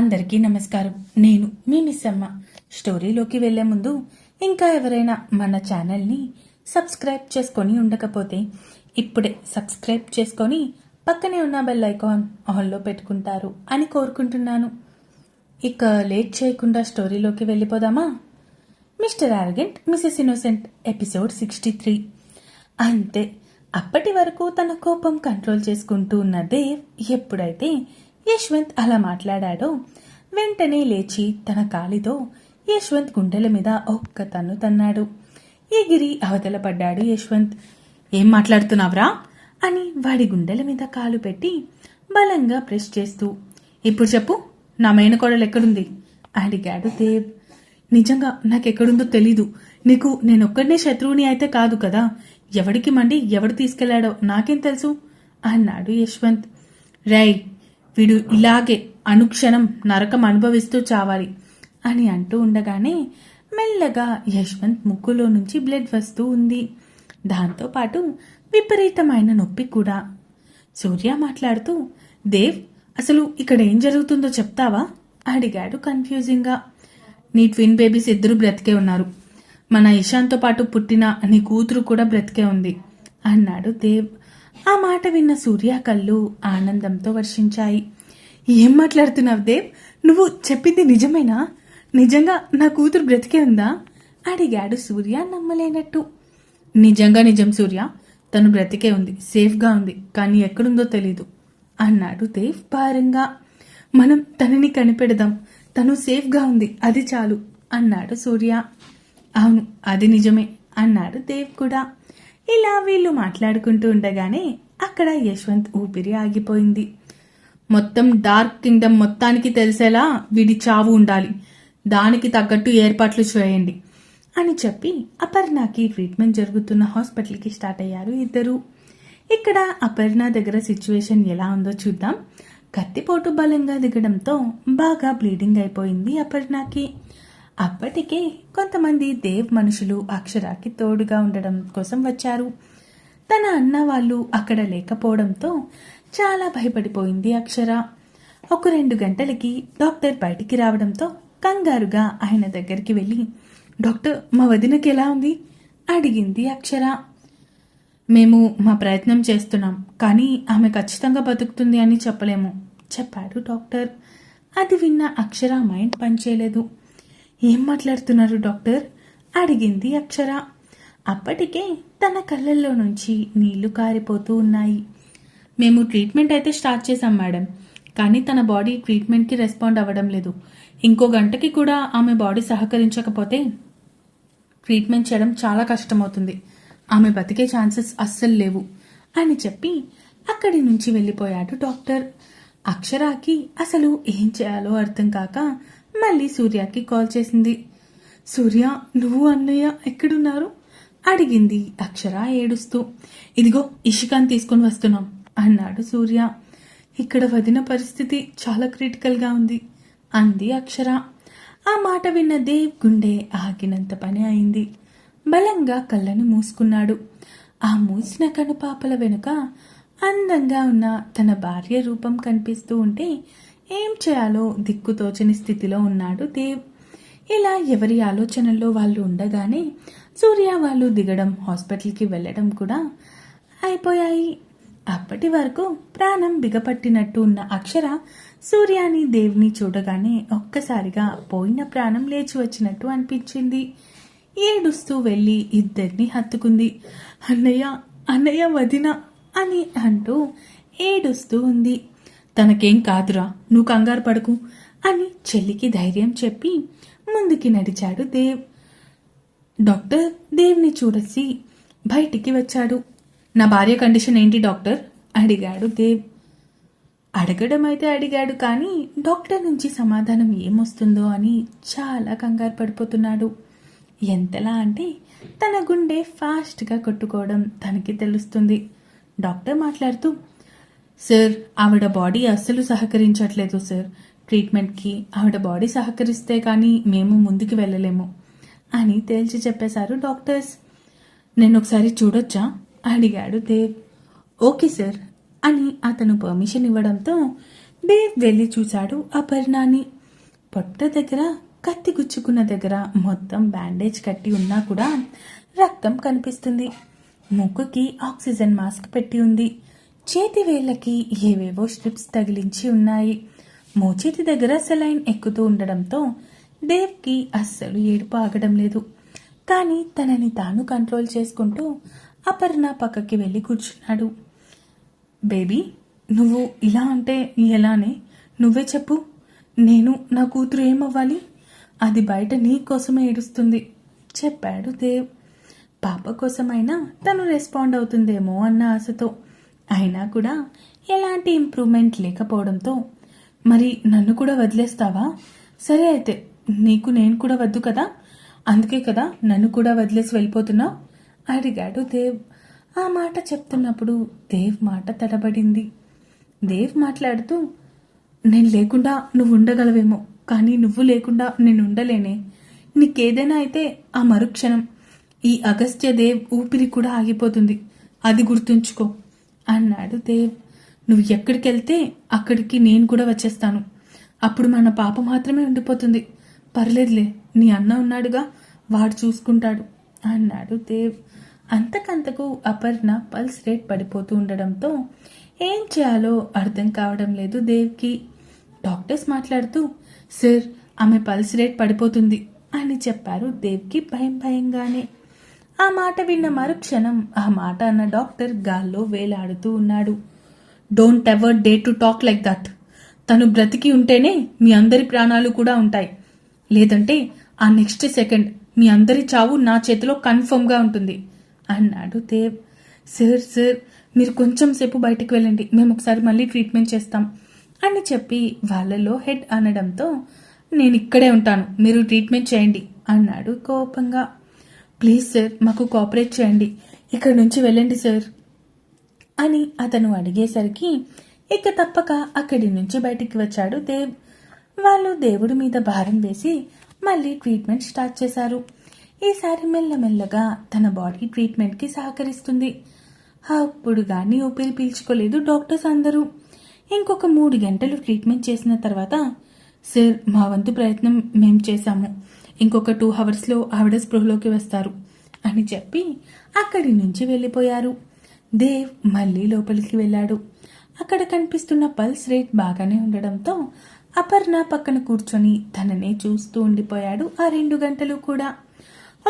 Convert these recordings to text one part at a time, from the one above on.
అందరికీ నమస్కారం. నేను మీ మిస్సమ్మ. స్టోరీలోకి వెళ్ళే ముందు ఇంకా ఎవరైనా మన ఛానల్ని సబ్స్క్రైబ్ చేసుకొని ఉండకపోతే ఇప్పుడే సబ్స్క్రైబ్ చేసుకొని పక్కనే ఉన్న బెల్ ఐకాన్ ఆన్లో పెట్టుకుంటారు అని కోరుకుంటున్నాను. ఇక లేట్ చేయకుండా స్టోరీలోకి వెళ్ళిపోదామా? Mr arrogant Mrs innocent episode sixty three. అంతే. అప్పటి వరకు తన కోపం కంట్రోల్ చేసుకుంటూ ఉన్న దేవ్ ఎప్పుడైతే యశ్వంత్ అలా మాట్లాడాడో వెంటనే లేచి తన కాలితో యశ్వంత్ గుండెల మీద ఒక్క తన్ను తన్నాడు. ఎగిరి అవతల పడ్డాడు యశ్వంత్. ఏం మాట్లాడుతున్నావురా? అని వాడి గుండెల మీద కాలు పెట్టి బలంగా ప్రెస్ చేస్తూ ఇప్పుడు చెప్పు నా మేనకోడలు ఎక్కడుంది? అడిగాడు దేవ్. నిజంగా నాకెక్కడుందో తెలీదు. నీకు నేనొక్కడనే శత్రువుని అయితే కాదు కదా. ఎవడికి మండి ఎవడు తీసుకెళ్ళాడో నాకేం తెలుసు? అన్నాడు యశ్వంత్. రై వీడు ఇలాగే అనుక్షణం నరకం అనుభవిస్తూ చావాలి అని అంటూ ఉండగానే మెల్లగా యశ్వంత్ ముక్కులో నుంచి బ్లడ్ వస్తూ ఉంది. దాంతోపాటు విపరీతమైన నొప్పి కూడా. సూర్య మాట్లాడుతూ దేవ్ అసలు ఇక్కడ ఏం జరుగుతుందో చెప్తావా? అడిగాడు కన్ఫ్యూజింగ్గా. నీ ట్విన్ బేబీస్ ఇద్దరు బ్రతికే ఉన్నారు. మన ఇషాన్తో పాటు పుట్టిన నీ కూతురు కూడా బ్రతికే ఉంది అన్నాడు దేవ్. ఆ మాట విన్న సూర్య కళ్ళు ఆనందంతో వర్షించాయి. ఏం మాట్లాడుతున్నావు దేవ్? నువ్వు చెప్పింది నిజమేనా? నిజంగా నా కూతురు బ్రతికే ఉందా? అడిగాడు సూర్య నమ్మలేనట్టు. నిజంగా నిజం సూర్య. తను బ్రతికే ఉంది. సేఫ్గా ఉంది. కానీ ఎక్కడుందో తెలీదు అన్నాడు దేవ్ భారంగా. మనం తనని కనిపెడదాం. తను సేఫ్గా ఉంది. అది చాలు అన్నాడు సూర్య. అవును అది నిజమే అన్నాడు దేవ్ కూడా. ఇలా వీళ్ళు మాట్లాడుకుంటూ ఉండగానే అక్కడ యశ్వంత్ ఊపిరి ఆగిపోయింది. మొత్తం డార్క్ కింగ్డమ్ మొత్తానికి తెలిసేలా వీడి చావు ఉండాలి. దానికి తగ్గట్టు ఏర్పాట్లు చేయండి అని చెప్పి అపర్ణకి ట్రీట్మెంట్ జరుగుతున్న హాస్పిటల్కి స్టార్ట్ అయ్యారు ఇద్దరు. ఇక్కడ అపర్ణ దగ్గర సిచ్యువేషన్ ఎలా ఉందో చూద్దాం. కత్తిపోటు బలంగా దిగడంతో బాగా బ్లీడింగ్ అయిపోయింది అపర్ణకి. అప్పటికే కొంతమంది దేవ్ మనుషులు అక్షరాకి తోడుగా ఉండడం కోసం వచ్చారు. తన అన్న వాళ్ళు అక్కడ లేకపోవడంతో చాలా భయపడిపోయింది అక్షర. ఒక రెండు గంటలకి డాక్టర్ బయటికి రావడంతో కంగారుగా ఆయన దగ్గరికి వెళ్ళి డాక్టర్ మా వదినకి ఎలా ఉంది? అడిగింది అక్షర. మేము మా ప్రయత్నం చేస్తున్నాం కానీ ఆమె ఖచ్చితంగా బతుకుతుంది అని చెప్పలేము చెప్పాడు డాక్టర్. అది విన్న అక్షర మైండ్ పనిచేయలేదు. ఏం మాట్లాడుతున్నారు డాక్టర్? అడిగింది అక్షర. అప్పటికే తన కళ్ళల్లో నుంచి నీళ్ళు కారిపోతూ ఉన్నాయి. మేము ట్రీట్మెంట్ అయితే స్టార్ట్ చేశాం మేడం. కానీ తన బాడీ ట్రీట్మెంట్కి రెస్పాండ్ అవ్వడం లేదు. ఇంకో గంటకి కూడా ఆమె బాడీ సహకరించకపోతే ట్రీట్మెంట్ చేయడం చాలా కష్టమవుతుంది. ఆమె బతికే ఛాన్సెస్ అస్సలు లేవు అని చెప్పి అక్కడి నుంచి వెళ్ళిపోయాడు డాక్టర్. అక్షరాకి అసలు ఏం చేయాలో అర్థం కాక మళ్ళీ సూర్యకి కాల్ చేసింది. సూర్య నువ్వు అన్నయ్య ఎక్కడున్నారు? అడిగింది అక్షర ఏడుస్తూ. ఇదిగో ఇషికాన్ తీసుకుని వస్తున్నాం అన్నాడు సూర్య. ఇక్కడ వదిన పరిస్థితి చాలా క్రిటికల్గా ఉంది అంది అక్షర. ఆ మాట విన్న దేవ్ గుండె ఆగినంత పని అయింది. బలంగా కళ్ళని మూసుకున్నాడు. ఆ మూసిన కనుపాపల వెనుక అందంగా ఉన్న తన భార్య రూపం కనిపిస్తూ ఉంటే ఏం చేయాలో దిక్కుతోచని స్థితిలో ఉన్నాడు దేవ్ ఇలా ఎవరి ఆలోచనల్లో వాళ్ళు ఉండగానే సూర్య వాళ్ళు దిగడం హాస్పిటల్కి వెళ్ళడం కూడా అయిపోయాయి. అప్పటి వరకు ప్రాణం బిగపట్టినట్టు ఉన్న అక్షర సూర్యాని దేవ్ని చూడగానే ఒక్కసారిగా పోయిన ప్రాణం లేచి వచ్చినట్టు అనిపించింది. ఏడుస్తూ వెళ్ళి ఇద్దరిని హత్తుకుంది. అన్నయ్య అన్నయ్య వదిన అని అంటూ ఏడుస్తూ ఉంది. తనకేం కాదురా నువ్వు కంగారు పడకు అని చెల్లికి ధైర్యం చెప్పి ముందుకి నడిచాడు దేవ్. డాక్టర్ దేవ్ని చూడసి బయటికి వచ్చాడు. నా భార్య కండిషన్ ఏంటి డాక్టర్? అడిగాడు దేవ్. అడగడం అయితే అడిగాడు కానీ డాక్టర్ నుంచి సమాధానం ఏమొస్తుందో అని చాలా కంగారు పడిపోతున్నాడు. ఎంతలా అంటే తన గుండె ఫాస్ట్గా కొట్టుకోవడం తనకి తెలుస్తుంది. డాక్టర్ మాట్లాడుతూ సార్ ఆవిడ బాడీ అస్సలు సహకరించట్లేదు సార్ ట్రీట్మెంట్కి ఆవిడ బాడీ సహకరిస్తే కానీ మేము ముందుకు వెళ్ళలేము అని తేల్చి చెప్పేశారు డాక్టర్స్ నేను ఒకసారి చూడొచ్చా? అడిగాడు దేవ్ ఓకే సార్ అని అతను పర్మిషన్ ఇవ్వడంతో దేవ్ వెళ్ళి చూశాడు అపర్ణాని. పొట్ట దగ్గర కత్తి గుచ్చుకున్న దగ్గర మొత్తం బ్యాండేజ్ కట్టి ఉన్నా కూడా రక్తం కనిపిస్తుంది. ముక్కుకి ఆక్సిజన్ మాస్క్ పెట్టి ఉంది. చేతి వేళ్ళకి ఏవేవో స్ట్రిప్స్ తగిలించి ఉన్నాయి. మోచేతి దగ్గర సెలైన్ ఎక్కుతూ ఉండడంతో దేవ్కి అస్సలు ఏడుపు ఆగడం లేదు. కానీ తనని తాను కంట్రోల్ చేసుకుంటూ అపర్ణ పక్కకి వెళ్ళి కూర్చున్నాడు. బేబీ నువ్వు ఇలా అంటే ఎలానే? నువ్వే చెప్పు. నేను నా కూతురు ఏమవ్వాలి? అది బయట నీ కోసమే ఏడుస్తుంది చెప్పాడు దేవ్. పాప కోసమైనా తను రెస్పాండ్ అవుతుందేమో అన్న ఆశతో అయినా కూడా ఎలాంటి ఇంప్రూవ్మెంట్ లేకపోవడంతో మరి నన్ను కూడా వదిలేస్తావా? సరే అయితే నీకు నేను కూడా వద్దు కదా? అందుకే కదా నన్ను కూడా వదిలేసి వెళ్ళిపోతున్నావు? అడిగాడు దేవ్. ఆ మాట చెప్తున్నప్పుడు దేవ్ మాట తడబడింది. దేవ్ మాట్లాడుతూ నేను లేకుండా నువ్వు ఉండగలవేమో కానీ నువ్వు లేకుండా నేను ఉండలేనే. నీకేదైనా అయితే ఆ మరుక్షణం ఈ అగస్త్య దేవ్ ఊపిరి కూడా ఆగిపోతుంది. అది గుర్తుంచుకో. అన్నాడు దేవ్. నువ్వు ఎక్కడికి వెళ్తే అక్కడికి నేను కూడా వచ్చేస్తాను. అప్పుడు మన పాప మాత్రమే ఉండిపోతుంది. పర్లేదులే నీ అన్న ఉన్నాడుగా వాడు చూసుకుంటాడు అన్నాడు దేవ్. అంతకంతకు అపర్ణ పల్స్ రేట్ పడిపోతూ ఉండడంతో ఏం చేయాలో అర్థం కావడం లేదు దేవ్కి. డాక్టర్స్ మాట్లాడుతూ సార్ ఆమె పల్స్ రేట్ పడిపోతుంది అని చెప్పారు దేవ్కి భయం భయంగానే. ఆ మాట విన్న మరుక్షణం ఆ మాట అన్న డాక్టర్ గాల్లో వేలాడుతూ ఉన్నాడు. Don't ever dare to talk like that తను బ్రతికి ఉంటేనే మీ అందరి ప్రాణాలు కూడా ఉంటాయి. లేదంటే ఆ నెక్స్ట్ సెకండ్ మీ అందరి చావు నా చేతిలో కన్ఫర్మ్గా ఉంటుంది. అన్నాడు దేవ్. సార్ సార్ మీరు కొంచెం సేపు బయటకు వెళ్ళండి. మేము ఒకసారి మళ్ళీ ట్రీట్మెంట్ చేస్తాం. అని చెప్పి వాళ్ళలో హెడ్ అనడంతో నేను ఇక్కడే ఉంటాను. మీరు ట్రీట్మెంట్ చేయండి. అన్నాడు కోపంగా. ప్లీజ్ సార్ మాకు కోఆపరేట్ చేయండి. ఇక్కడ నుంచి వెళ్ళండి సార్. అని అతను అడిగేసరికి ఇక తప్పక అక్కడి నుంచి బయటికి వచ్చాడు దేవ్. వాళ్ళు దేవుడి మీద భారం వేసి మళ్ళీ ట్రీట్మెంట్ స్టార్ట్ చేశారు. ఈసారి మెల్లమెల్లగా తన బాడీ ట్రీట్మెంట్కి సహకరిస్తుంది. అప్పుడు కానీ ఊపిరి పీల్చుకోలేదు డాక్టర్స్ అందరూ. ఇంకొక మూడు గంటలు ట్రీట్మెంట్ చేసిన తర్వాత సార్ మా వంతు ప్రయత్నం మేము చేశాము. ఇంకొక టూ అవర్స్లో ఆవిడ స్పృహలోకి వస్తారు. అని చెప్పి అక్కడి నుంచి వెళ్ళిపోయారు. దేవ్ మళ్ళీ లోపలికి వెళ్ళాడు. అక్కడ కనిపిస్తున్న పల్స్ రేట్ బాగానే ఉండడంతో అపర్ణ పక్కన కూర్చొని తననే చూస్తూ ఉండిపోయాడు ఆ రెండు గంటలు కూడా.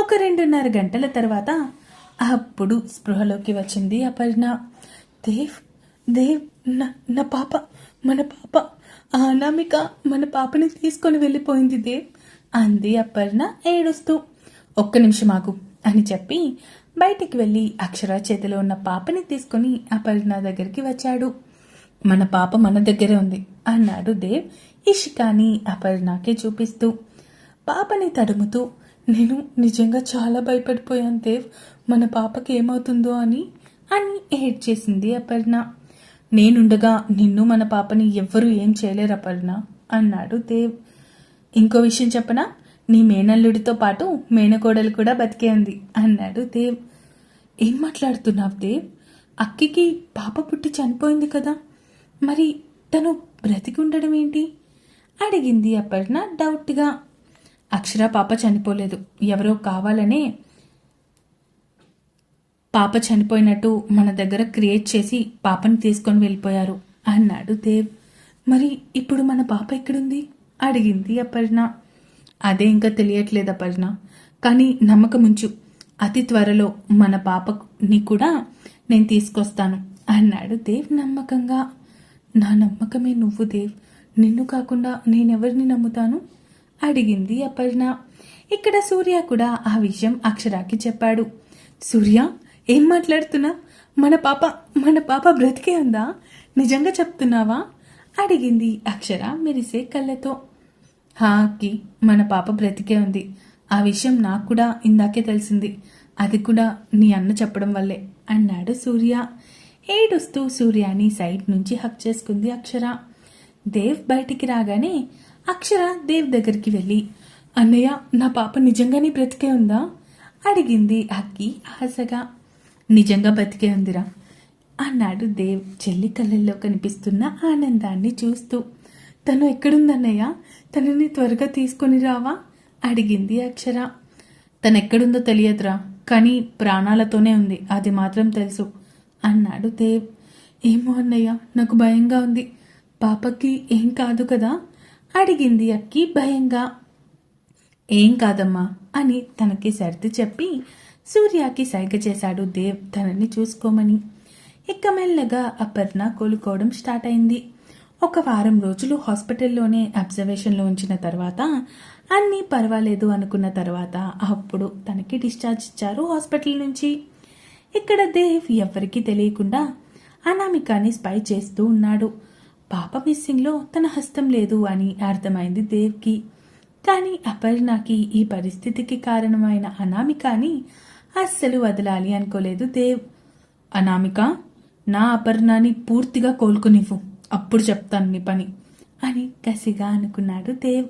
ఒక రెండున్నర గంటల తర్వాత అప్పుడు స్పృహలోకి వచ్చింది అపర్ణ. దేవ్ దేవ్ నా నా పాప మన పాప అనామిక మన పాపని తీసుకొని వెళ్ళిపోయింది దేవ్. అంది అపర్ణ ఏడుస్తూ. ఒక్క నిమిషం ఆగు అని చెప్పి బయటికి వెళ్ళి అక్షర చేతిలో ఉన్న పాపని తీసుకొని అపర్ణ దగ్గరికి వచ్చాడు. మన పాప మన దగ్గరే ఉంది అన్నాడు దేవ్ ఇషికాని అపర్ణకి చూపిస్తూ. పాపని తడుముతూ నేను నిజంగా చాలా భయపడిపోయాను దేవ్ మన పాపకి ఏమవుతుందో అని అని ఏడ్ చేసింది అపర్ణ. నేనుండగా నిన్ను మన పాపని ఎవ్వరూ ఏం చేయలేరు అపర్ణ అన్నాడు దేవ్. ఇంకో విషయం చెప్పనా? నీ మేనల్లుడితో పాటు మేనకోడలు కూడా బతికే ఉంది అన్నాడు దేవ్. ఏం మాట్లాడుతున్నావు దేవ్? అక్కికి పాప పుట్టి చనిపోయింది కదా. మరి తను బ్రతికి ఉండడం ఏంటి? అడిగింది అపర్ణ డౌట్గా. అక్షర పాప చనిపోలేదు. ఎవరో కావాలనే పాప చనిపోయినట్టు మన దగ్గర క్రియేట్ చేసి పాపని తీసుకొని వెళ్ళిపోయారు అన్నాడు దేవ్. మరి ఇప్పుడు మన పాప ఎక్కడుంది? అడిగింది అపర్ణ. అదే ఇంకా తెలియట్లేదు అపర్ణ. కానీ నమ్మకం ఉంచు. అతి త్వరలో మన పాపని కూడా నేను తీసుకొస్తాను అన్నాడు దేవ్ నమ్మకంగా. నా నమ్మకమే నువ్వు దేవ్. నిన్ను కాకుండా నేనెవరిని నమ్ముతాను? అడిగింది అపర్ణ. ఇక్కడ సూర్య కూడా ఆ విషయం అక్షరాకి చెప్పాడు. సూర్య ఏం మాట్లాడుతున్నా? మన పాప మన పాప బ్రతికే ఉందా? నిజంగా చెప్తున్నావా? అడిగింది అక్షర మెరిసే కళ్ళతో. హాకి మన పాప బ్రతికే ఉంది. ఆ విషయం నాకు కూడా ఇందాకే తెలిసింది. అది కూడా నీ అన్న చెప్పడం వల్లే అన్నాడు సూర్య. ఏడుస్తూ సూర్యాని సైడ్ నుంచి హక్ చేసుకుంది అక్షర. దేవ్ బయటికి రాగానే అక్షర దేవ్ దగ్గరికి వెళ్ళి అన్నయ్య నా పాప నిజంగానే బ్రతికే ఉందా? అడిగింది అక్కి ఆశగా. నిజంగా బ్రతికే ఉందిరా అన్నాడు దేవ్ చెల్లి కళ్ళల్లో కనిపిస్తున్న ఆనందాన్ని చూస్తూ. తను ఎక్కడుందన్నయ్య? తనని త్వరగా తీసుకొని రావా? అడిగింది అక్షర. తనెక్కడుందో తెలియదురా కానీ ప్రాణాలతోనే ఉంది అది మాత్రం తెలుసు అన్నాడు దేవ్. ఏమో అన్నయ్య నాకు భయంగా ఉంది. పాపకి ఏం కాదు కదా? అడిగింది అక్కి భయంగా. ఏం కాదమ్మా అని తనకి సర్ది చెప్పి సూర్యకి సైగ చేశాడు దేవ్ తనని చూసుకోమని. ఇక మెల్లగా అపర్ణ కోలుకోవడం స్టార్ట్ అయింది. ఒక వారం రోజులు హాస్పిటల్లోనే అబ్జర్వేషన్లో ఉంచిన తర్వాత అన్నీ పర్వాలేదు అనుకున్న తర్వాత అప్పుడు తనకి డిశ్చార్జ్ ఇచ్చారు హాస్పిటల్ నుంచి. ఇక్కడ దేవ్ ఎవ్వరికీ తెలియకుండా అనామికాని స్పై చేస్తూ ఉన్నాడు. పాప మిస్సింగ్లో తన హస్తం లేదు అని అర్థమైంది దేవ్కి. కానీ అపర్ణకి ఈ పరిస్థితికి కారణమైన అనామికాని అస్సలు వదలాలి అనుకోలేదు దేవ్. అనామిక నా అపర్ణాని పూర్తిగా కోలుకునివ్వు. అప్పుడు చెప్తాను నీ పని అని కసిగా అనుకున్నాడు దేవ్.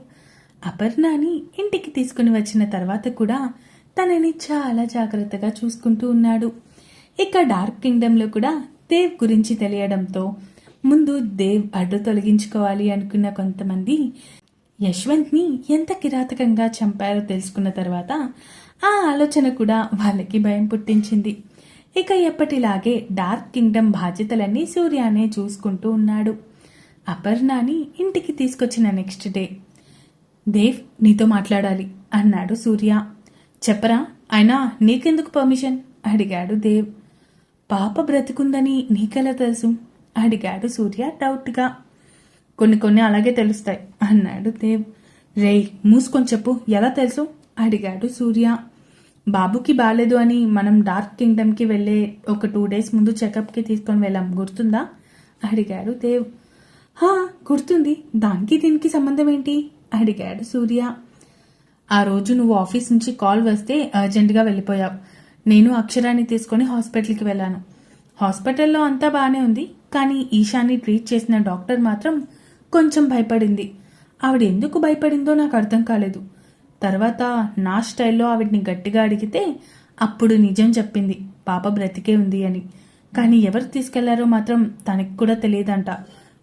అపర్ణాని ఇంటికి తీసుకుని వచ్చిన తర్వాత కూడా తనని చాలా జాగ్రత్తగా చూసుకుంటూ ఉన్నాడు. ఇక డార్క్ కింగ్డమ్లో కూడా దేవ్ గురించి తెలియడంతో ముందు దేవ్ అడ్డు తొలగించుకోవాలి అనుకున్న కొంతమంది యశ్వంత్ని ఎంత కిరాతకంగా చంపారో తెలుసుకున్న తర్వాత ఆ ఆలోచన కూడా వాళ్ళకి భయం పుట్టించింది. ఇక ఎప్పటిలాగే డార్క్ కింగ్డమ్ బాధ్యతలన్నీ సూర్యానే చూసుకుంటూ ఉన్నాడు. అపర్ణాని ఇంటికి తీసుకొచ్చిన నెక్స్ట్ డే. దేవ్ నీతో మాట్లాడాలి అన్నాడు సూర్య. చెప్పరా అయినా నీకెందుకు పర్మిషన్? అడిగాడు దేవ్. పాప బ్రతికుందని నీకెలా తెలుసు? అడిగాడు సూర్య డౌట్గా. కొన్ని కొన్ని అలాగే తెలుస్తాయి అన్నాడు దేవ్. రేయ్ మూసుకొని చెప్పు ఎలా తెలుసు? అడిగాడు సూర్య. బాబుకి బాగాలేదు అని మనం డార్క్ కింగ్డమ్కి వెళ్ళే ఒక టూ డేస్ ముందు చెకప్కి తీసుకొని వెళ్ళాం. గుర్తుందా? అడిగాడు దేవ్. హా గుర్తుంది. దానికి దీనికి సంబంధం ఏంటి? అడిగాడు సూర్య. ఆ రోజు నువ్వు ఆఫీస్ నుంచి కాల్ వస్తే అర్జెంటుగా వెళ్ళిపోయావు. నేను అక్షరాన్ని తీసుకొని హాస్పిటల్కి వెళ్ళాను. హాస్పిటల్లో అంతా బాగానే ఉంది కానీ ఈశాన్ని ట్రీట్ చేసిన డాక్టర్ మాత్రం కొంచెం భయపడింది. ఆవిడ ఎందుకు భయపడిందో నాకు అర్థం కాలేదు. తర్వాత నా స్టైల్లో ఆవిడ్ని గట్టిగా అడిగితే అప్పుడు నిజం చెప్పింది. పాప బ్రతికే ఉంది అని. కానీ ఎవరు తీసుకెళ్ళారో మాత్రం తనకి కూడా తెలియదంట.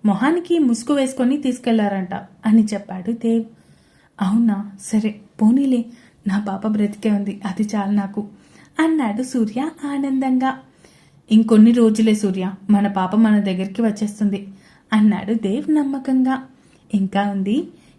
మొహానికి ముసుగు వేసుకొని తీసుకెళ్ళారంట అని చెప్పాడు దేవ్. అవునా? సరే పోనీలే. నా పాప బ్రతికే ఉంది. అది చాలు నాకు అన్నాడు సూర్య ఆనందంగా. ఇంకొన్ని రోజులే సూర్య. మన పాప మన దగ్గరికి వచ్చేస్తుంది అన్నాడు దేవ్ నమ్మకంగా. ఇంకా ఉంది?